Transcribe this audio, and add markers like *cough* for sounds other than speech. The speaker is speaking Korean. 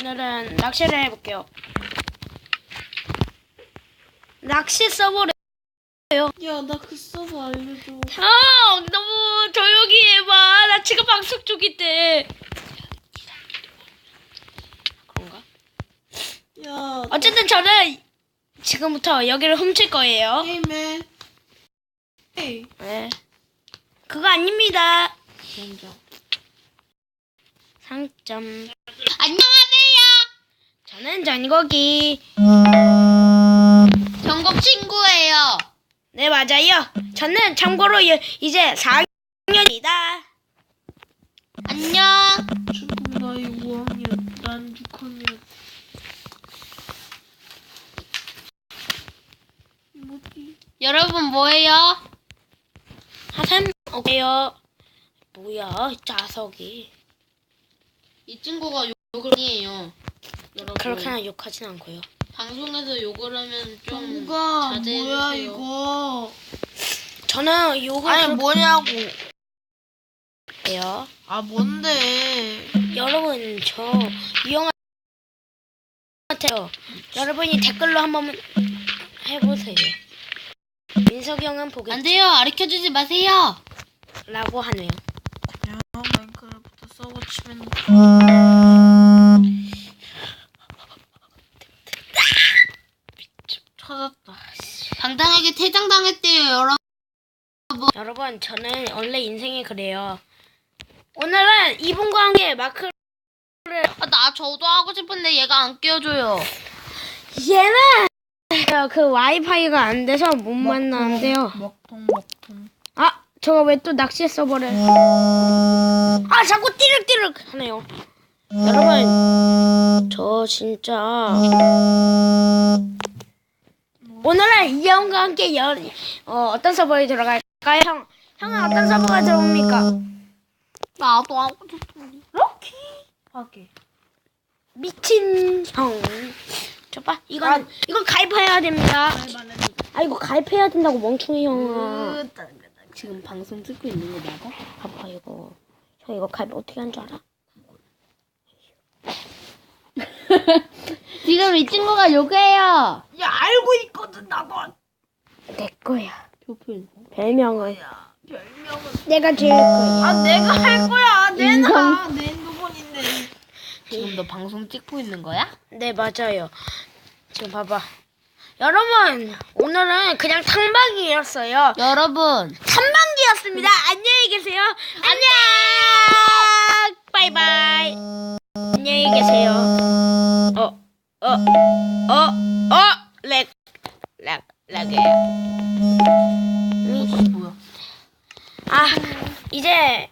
오늘은 낚시를 해볼게요. 낚시 서버를 야, 나 그 서버 알려줘. 형 너무 조용히 해봐. 나 지금 방송 중인데. 그런가? 야, 어쨌든 저는 지금부터 여기를 훔칠 거예요. 게임해. 에이, 네. 그거 아닙니다. 먼저. 상점. 안녕하세요. 저는 전거기. 전국 친구예요. 네 맞아요. 저는 참고로 이- 이제 4학년이다. 안녕. 지금 나이 5학년, 난 6학년. 뭐지? 여러분 뭐예요? 하샘 오케요. 뭐야 이 자석이. 이 친구가 욕- 욕을 아니에요. 여러분. 그렇게나 욕하진 않고요. 방송에서 욕을 하면 좀 누가 자제해 뭐야 주세요. 이거? 저는 욕을 아니 그렇게 뭐냐고? 해요. 아 뭔데? 여러분 저 이영아 같아요. 여러분이 댓글로 한번 해보세요. 민석이 형은 보겠 안 돼요. 가르쳐주지 마세요. 라고 하네요. 야 마인크래프트 서버 치면 당당하게 퇴장당했대요, 여러분. 여러분 저는 원래 인생이 그래요. 오늘은 이분과 함께 마크를 아, 나 저도 하고 싶은데 얘가 안 끼워줘요. 얘는 그 와이파이가 안 돼서 못 만나는데요. 먹통 먹통. 아 저거 왜 또 낚시 서버를 아 자꾸 띠륵띠륵 하네요. 여러분 저 진짜 오늘은 이 형과 함께 여, 어, 어떤 서버에 들어갈까요 형? 형은 어떤 서버가 들어옵니까? 나도 하고 싶은데. 럭키 하게. 미친 형. 저봐 이건 이건 가입해야 됩니다. 아 이거 가입해야 된다고 멍충이 형아. 지금 방송 듣고 있는 거 맞아? 봐봐 이거. 형 이거 가입 어떻게 한 줄 알아? *laughs* 지금 이 친구가 욕해요. 야 알고 있거든 나도. 내 거야. 표필. 별명은 야 별명은. 내가 지을 거야. 아 내가 할 거야. 내놔. 내 핸드폰인데. 지금 너 방송 찍고 있는 거야? 네 맞아요. 지금 봐봐. 여러분 오늘은 그냥 탕방이었어요. 여러분. 탐방기였습니다. 안녕히 계세요. 안녕. 바이바이. 안녕히 계세요. 이에요. 뭐야? 아, 이제